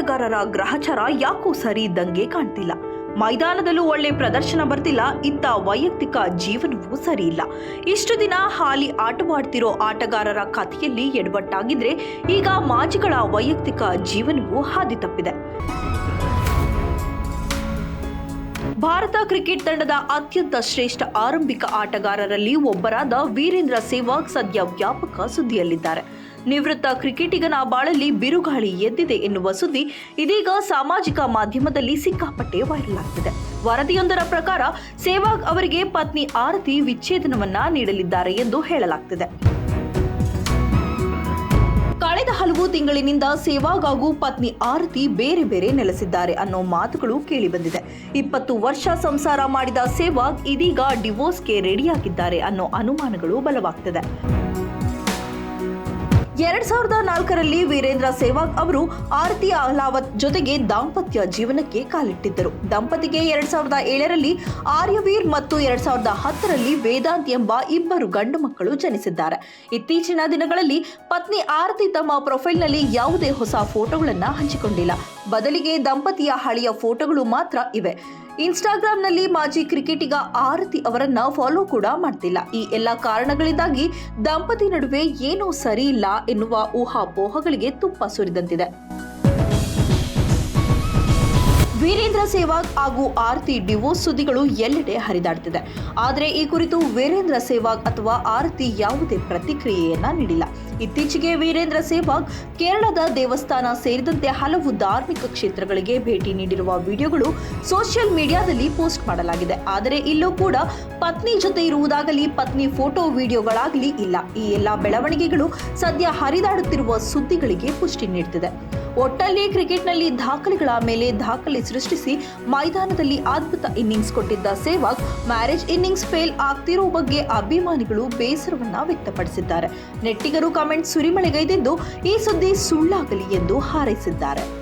ಆಟಗಾರರ ಗ್ರಹಚಾರ ಯಾಕೋ ಸರಿ ಇದ್ದಂಗೆ ಕಾಣ್ತಿಲ್ಲ. ಮೈದಾನದಲ್ಲೂ ಒಳ್ಳೆ ಪ್ರದರ್ಶನ ಬರ್ತಿಲ್ಲ ಇತ್ತ ವೈಯಕ್ತಿಕ ಜೀವನವೂ ಸರಿ ಇಲ್ಲ. ಇಷ್ಟು ದಿನ ಹಾಲಿ ಆಟವಾಡ್ತಿರೋ ಆಟಗಾರರ ಕಥೆಯಲ್ಲಿ ಎಡವಟ್ಟಾಗಿದ್ರೆ ಈಗ ಮಾಜಿಗಳ ವೈಯಕ್ತಿಕ ಜೀವನವೂ ಹಾದಿ ತಪ್ಪಿದೆ. ಭಾರತ ಕ್ರಿಕೆಟ್ ತಂಡದ ಅತ್ಯಂತ ಶ್ರೇಷ್ಠ ಆರಂಭಿಕ ಆಟಗಾರರಲ್ಲಿ ಒಬ್ಬರಾದ ವೀರೇಂದ್ರ ಸೆಹ್ವಾಗ್ ಸದ್ಯ ವ್ಯಾಪಕ ಸುದ್ದಿಯಲ್ಲಿದ್ದಾರೆ. ನಿವೃತ್ತ ಕ್ರಿಕೆಟಿಗನ ಬಾಳಲ್ಲಿ ಬಿರುಗಾಳಿ ಎದ್ದಿದೆ ಎನ್ನುವ ಸುದ್ದಿ ಇದೀಗ ಸಾಮಾಜಿಕ ಮಾಧ್ಯಮದಲ್ಲಿ ಸಿಕ್ಕಾಪಟ್ಟೆ ವೈರಲ್ ಆಗ್ತಿದೆ. ವರದಿಯೊಂದರ ಪ್ರಕಾರ ಸೆಹ್ವಾಗ್ ಅವರಿಗೆ ಪತ್ನಿ ಆರತಿ ವಿಚ್ಛೇದನವನ್ನ ನೀಡಲಿದ್ದಾರೆ ಎಂದು ಹೇಳಲಾಗ್ತಿದೆ. ಕಳೆದ ಹಲವು ತಿಂಗಳಿನಿಂದ ಸೇವಾಗ್ ಹಾಗೂ ಪತ್ನಿ ಆರತಿ ಬೇರೆ ಬೇರೆ ನೆಲೆಸಿದ್ದಾರೆ ಅನ್ನೋ ಮಾತುಗಳು ಕೇಳಿಬಂದಿದೆ. ಇಪ್ಪತ್ತು ವರ್ಷ ಸಂಸಾರ ಮಾಡಿದ ಸೇವಾಗ್ ಇದೀಗ ಡಿವೋರ್ಸ್ಗೆ ರೆಡಿಯಾಗಿದ್ದಾರೆ ಅನ್ನೋ ಅನುಮಾನಗಳು ಬಲವಾಗ್ತಿದೆ. ಎರಡ್ ಸಾವಿರದ ನಾಲ್ಕರಲ್ಲಿ ವೀರೇಂದ್ರ ಸೆಹ್ವಾಗ್ ಅವರು ಆರತಿ ಅಹ್ಲಾವತ್ ಜೊತೆಗೆ ದಾಂಪತ್ಯ ಜೀವನಕ್ಕೆ ಕಾಲಿಟ್ಟಿದ್ದರು. ದಂಪತಿಗೆ ಎರಡ್ ಸಾವಿರದ ಏಳರಲ್ಲಿ ಆರ್ಯವೀರ್ ಮತ್ತು ಎರಡ್ ಸಾವಿರದ ಹತ್ತರಲ್ಲಿ ವೇದಾಂತ್ ಎಂಬ ಇಬ್ಬರು ಗಂಡು ಮಕ್ಕಳು ಜನಿಸಿದ್ದಾರೆ. ಇತ್ತೀಚಿನ ದಿನಗಳಲ್ಲಿ ಪತ್ನಿ ಆರತಿ ತಮ್ಮ ಪ್ರೊಫೈಲ್ನಲ್ಲಿ ಯಾವುದೇ ಹೊಸ ಫೋಟೋಗಳನ್ನು ಹಂಚಿಕೊಂಡಿಲ್ಲ. ಬದಲಿಗೆ ದಂಪತಿಯ ಹಳೆಯ ಫೋಟೋಗಳು ಮಾತ್ರ ಇವೆ. ಇನ್ಸ್ಟಾಗ್ರಾಂನಲ್ಲಿ ಮಾಜಿ ಕ್ರಿಕೆಟಿಗ ಆರತಿ ಅವರನ್ನ ಫಾಲೋ ಕೂಡ ಮಾಡ್ತಿಲ್ಲ. ಈ ಎಲ್ಲ ಕಾರಣಗಳಿಂದಾಗಿ ದಂಪತಿ ನಡುವೆ ಏನೋ ಸರಿ ಇಲ್ಲ ಎನ್ನುವ ಊಹಾಪೋಹಗಳಿಗೆ ತುಪ್ಪ ಸುರಿದಂತಿದೆ. ವೀರೇಂದ್ರ ಸೆಹ್ವಾಗ್ ಹಾಗೂ ಆರತಿ ಡಿವೋರ್ಸ್ ಸುದ್ದಿಗಳು ಎಲ್ಲೆಡೆ ಹರಿದಾಡ್ತಿದೆ. ಆದರೆ ಈ ಕುರಿತು ವೀರೇಂದ್ರ ಸೆಹ್ವಾಗ್ ಅಥವಾ ಆರತಿ ಯಾವುದೇ ಪ್ರತಿಕ್ರಿಯೆಯನ್ನ ನೀಡಿಲ್ಲ. ಇತ್ತೀಚೆಗೆ ವೀರೇಂದ್ರ ಸೆಹ್ವಾಗ್ ಕೇರಳದ ದೇವಸ್ಥಾನ ಸೇರಿದಂತೆ ಹಲವು ಧಾರ್ಮಿಕ ಕ್ಷೇತ್ರಗಳಿಗೆ ಭೇಟಿ ನೀಡಿರುವ ವಿಡಿಯೋಗಳು ಸೋಷಿಯಲ್ ಮೀಡಿಯಾದಲ್ಲಿ ಪೋಸ್ಟ್ ಮಾಡಲಾಗಿದೆ. ಆದರೆ ಇಲ್ಲೂ ಕೂಡ ಪತ್ನಿ ಜೊತೆ ಇರುವುದಾಗಲಿ, ಪತ್ನಿ ಫೋಟೋ ವಿಡಿಯೋಗಳಾಗಲಿ ಇಲ್ಲ. ಈ ಎಲ್ಲ ಬೆಳವಣಿಗೆಗಳು ಸದ್ಯ ಹರಿದಾಡುತ್ತಿರುವ ಸುದ್ದಿಗಳಿಗೆ ಪುಷ್ಟಿ ನೀಡುತ್ತಿದೆ ಒಟ್ಟಲ್ಲಿ ಕ್ರಿಕೆಟ್ನಲ್ಲಿ ದಾಖಲೆಗಳ ಮೇಲೆ ದಾಖಲೆ ಸೃಷ್ಟಿಸಿ ಮೈದಾನದಲ್ಲಿ ಅದ್ಭುತ ಇನ್ನಿಂಗ್ಸ್ ಕೊಟ್ಟಿದ್ದ ಸೇವಾಗ್ ಮ್ಯಾರೇಜ್ ಇನ್ನಿಂಗ್ಸ್ ಫೇಲ್ ಆಗ್ತಿರೋ ಬಗ್ಗೆ ಅಭಿಮಾನಿಗಳು ಬೇಸರವನ್ನ ವ್ಯಕ್ತಪಡಿಸಿದ್ದಾರೆ. ನೆಟ್ಟಿಗರು ಕಮೆಂಟ್ ಸುರಿಮಳೆಗೈದಿದ್ದು ಈ ಸುದ್ದಿ ಸುಳ್ಳಾಗಲಿ ಎಂದು ಹಾರೈಸಿದ್ದಾರೆ.